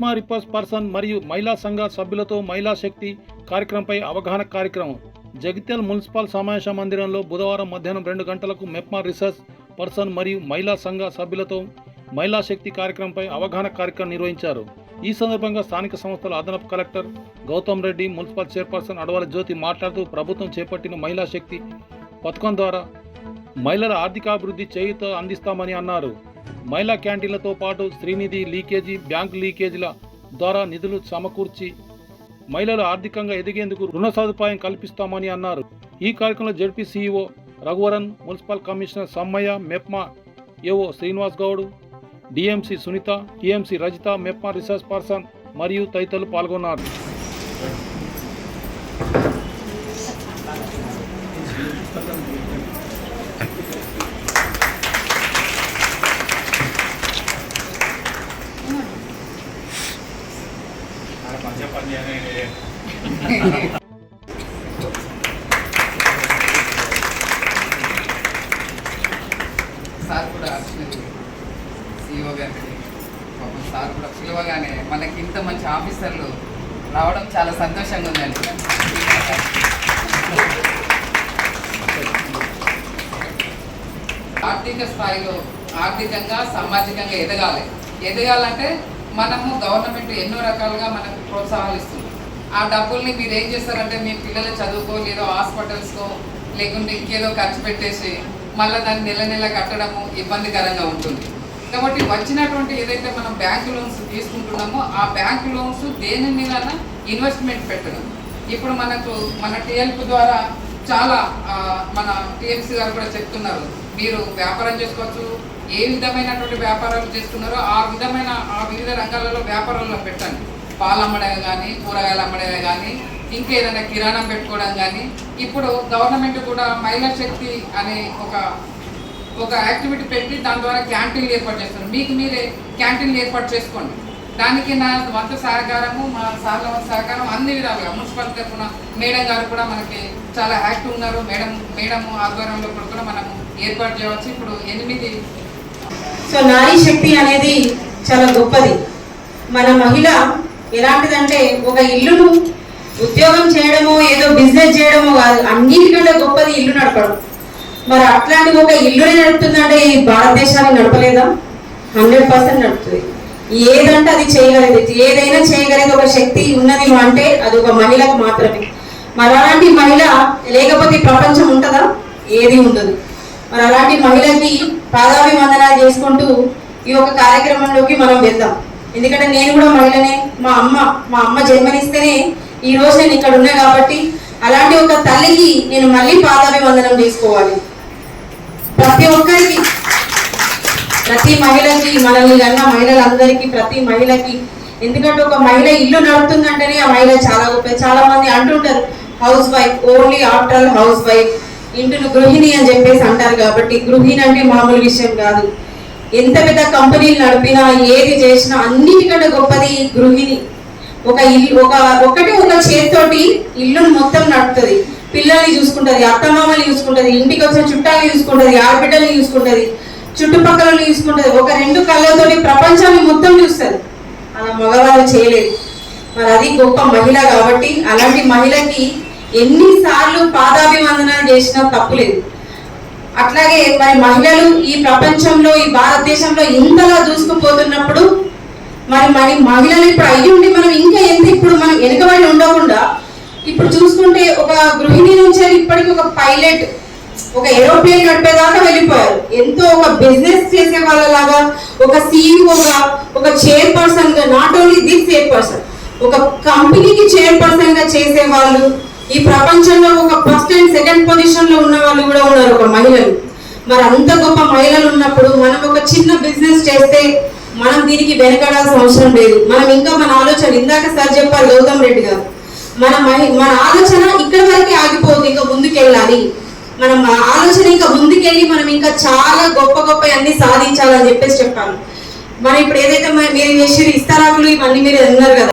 MEPMA రిపర్స్ person మరియు మహిళా సంఘ సభ్యులతో మహిళా శక్తి కార్యక్రమంపై అవగాహన కార్యక్రమం. జగిత్యాల మున్సిపల్ సమావేశ మందిరంలో బుధవారం మధ్యాహ్నం రెండు గంటలకు మెప్మా రీసెర్చ్ పర్సన్ మరియు మహిళా సంఘ సభ్యులతో మహిళా శక్తి కార్యక్రమంపై అవగాహన కార్యక్రమం నిర్వహించారు. ఈ సందర్భంగా స్థానిక సంస్థల అదనపు collector Gautam Reddy municipal chairperson Adavala Jyothi మాట్లాడుతూ ప్రభుత్వం చేపట్టిన మహిళా శక్తి పథకం ద్వారా మహిళల ఆర్థికాభివృద్ధి చేయుత అందిస్తామని అన్నారు. మహిళా క్యాంటీన్లతో పాటు శ్రీనిధి లీకేజీ బ్యాంక్ లీకేజీల ద్వారా నిధులు సమకూర్చి మహిళలు ఆర్థికంగా ఎదిగేందుకు రుణ సదుపాయం కల్పిస్తామని అన్నారు. ఈ కార్యక్రమంలో ZP CEO Raghuvaran municipal commissioner Sammaiah MEPMA AO Srinivas Goud DMC Sunitha TMC Rajitha MEPMA research person మరియు తదితరులు పాల్గొన్నారు. సార్ కూడా వచ్చినది. సిఇఓ గారికి పాపం సార్ కూడా పిలవగానే మనకి ఇంత మంచి ఆఫీసర్లు రావడం చాలా సంతోషంగా ఉందండి. ఆర్థిక స్థాయిలో ఆర్థికంగా సామాజికంగా ఎదగాలి. ఎదగాలంటే మనము గవర్నమెంట్ ఎన్నో రకాలుగా మనకు ప్రోత్సాహాలు ఇస్తుంది. ఆ డబ్బుల్ని మీరు ఏం చేస్తారంటే మీ పిల్లల చదువుకో లేదో హాస్పిటల్స్కో లేకుంటే ఇంకేదో ఖర్చు పెట్టేసి మళ్ళీ దాన్ని నెల నెల కట్టడము ఇబ్బందికరంగా ఉంటుంది. కాబట్టి వచ్చినటువంటి ఏదైతే మనం బ్యాంక్ లోన్స్ తీసుకుంటున్నామో ఆ బ్యాంక్ లోన్స్ దేని మీద ఇన్వెస్ట్మెంట్ పెట్టడం. ఇప్పుడు మనకు మన టీఎల్పి ద్వారా చాలా మన టీఎంసీ గారు కూడా చెప్తున్నారు. మీరు వ్యాపారం చేసుకోవచ్చు. ఏ విధమైనటువంటి వ్యాపారాలు చేస్తున్నారో ఆ విధమైన ఆ వివిధ రంగాలలో వ్యాపారంలో పెట్టండి. పాలు అమ్మడమే కానీ కూరగాయలు అమ్మడమే కానీ ఇంకేదైనా కిరాణం పెట్టుకోవడం కానీ ఇప్పుడు గవర్నమెంట్ కూడా మహిళా శక్తి అనే ఒక ఒక యాక్టివిటీ పెట్టి దాని ద్వారా క్యాంటీన్లు ఏర్పాటు చేస్తున్నారు మీకు మీరే క్యాంటీన్లు ఏర్పాటు చేసుకోండి. దానికి నా వంతు సహకారము మా సార్ల సహకారం అన్ని విధాలుగా. మున్సిపల్ తరఫున మేడం గారు కూడా మనకి చాలా యాక్టివ్ ఉన్నారు. మేడం మేడం ఆధ్వర్యంలో కూడా కూడా మనము ఏర్పాటు చేయవచ్చు. ఇప్పుడు ఎనిమిది సో నారీ శక్తి అనేది చాలా గొప్పది. మన మహిళ ఎలాంటిదంటే ఒక ఇల్లును ఉద్యోగం చేయడమో ఏదో బిజినెస్ చేయడమో కాదు అన్నిటికంటే గొప్పది ఇల్లు నడపడం. మరి అట్లాంటి ఒక ఇల్లుని నడుపుతుందంటే ఈ భారతదేశాన్ని నడపలేదా? హండ్రెడ్ పర్సెంట్ నడుపుతుంది. ఏదంటే అది చేయగలిగేది ఏదైనా చేయగలిగే ఒక శక్తి ఉన్నది అంటే అది ఒక మహిళకు మాత్రమే. మరి అలాంటి మహిళ లేకపోతే ప్రపంచం ఉంటుందా? ఏది ఉండదు. మరి అలాంటి మహిళకి పాదాభివందన చేసుకుంటూ ఈ యొక్క కార్యక్రమంలోకి మనం వెళ్దాం. ఎందుకంటే నేను కూడా మహిళనే. మా అమ్మ మా అమ్మ జన్మనిస్తేనే ఈ రోజు నేను ఇక్కడ ఉన్నా కాబట్టి అలాంటి ఒక తల్లికి నేను మళ్ళీ పాదాభివందనం చేసుకోవాలి. ప్రతి ఒక్కరికి ప్రతి మహిళకి మనల్ని కన్నా మహిళలందరికీ ప్రతి మహిళకి. ఎందుకంటే ఒక మహిళ ఇల్లు నడుపుతుందంటేనే ఆ మహిళ చాలా గొప్ప చాలా మంది అంటుంటారు housewife only after housewife ఇంటిని గృహిణి అని చెప్పేసి అంటారు కాబట్టి గృహిణి అంటే మామూలు విషయం కాదు. ఎంత పెద్ద కంపెనీలు నడిపినా ఏది చేసినా అన్నిటికంటే గొప్పది గృహిణి. ఒక ఇల్లు ఒక ఒకటి ఒక చేతితోటి ఇల్లును మొత్తం నడుపుతుంది. పిల్లల్ని చూసుకుంటుంది అత్తమామల్ని చూసుకుంటుంది ఇంటికి వచ్చిన చుట్టాలని చూసుకుంటుంది ఆడబిడ్డల్ని చూసుకుంటుంది చుట్టుపక్కల చూసుకుంటుంది. ఒక రెండు కళ్ళతోటి ప్రపంచాన్ని మొత్తం చూస్తుంది. అలా మగవాళ్ళు చేయలేదు. మరి అది గొప్ప మహిళ కాబట్టి అలాంటి మహిళకి ఎన్నిసార్లు పాదాభివందనాలు చేసినా తప్పులేదు అట్లాగే మరి మహిళలు ఈ ప్రపంచంలో ఈ భారతదేశంలో ఇంతలా దూసుకుపోతున్నప్పుడు మరి మరి మహిళలు ఇప్పుడు అయ్యుండి మనం ఇంకా ఎంత ఇప్పుడు మనం వెనుకబడి ఉండకుండా ఇప్పుడు చూసుకుంటే ఒక గృహిణి నుంచి ఇప్పటికి ఒక పైలట్ ఒక ఏరోప్లేన్ నడిపేదాకా వెళ్ళిపోయారు. ఎంతో ఒక బిజినెస్ చేసే వాళ్ళలాగా ఒక సీఈఓగా ఒక చైర్ పర్సన్గా నాట్ ఓన్లీ దిస్ చైర్పర్సన్ ఒక కంపెనీకి చైర్ పర్సన్గా చేసే వాళ్ళు ఈ ప్రపంచంలో ఒక ఫస్ట్ అండ్ సెకండ్ పొజిషన్లో ఉన్న వాళ్ళు కూడా ఉన్నారు ఒక మహిళలు. మరి అంత గొప్ప మహిళలు ఉన్నప్పుడు మనం ఒక చిన్న బిజినెస్ చేస్తే మనం దీనికి వెనకడాల్సిన అవసరం లేదు. మనం ఇంకా మన ఆలోచన ఇందాక సార్ చెప్పారు గౌతమ్ రెడ్డి గారు. మన మహి- మన ఆలోచన ఇక్కడ వరకే ఆగిపోదు ఇంకా ముందుకెళ్ళాలి. మనం మన ఆలోచన ఇంకా ముందుకెళ్ళి మనం ఇంకా చాలా గొప్ప గొప్ప అన్ని సాధించాలని చెప్పేసి చెప్పాను. మనం ఇప్పుడు ఏదైతే మీరు చేసి ఇస్తారాకులు ఇవన్నీ మీరు అన్నారు కదా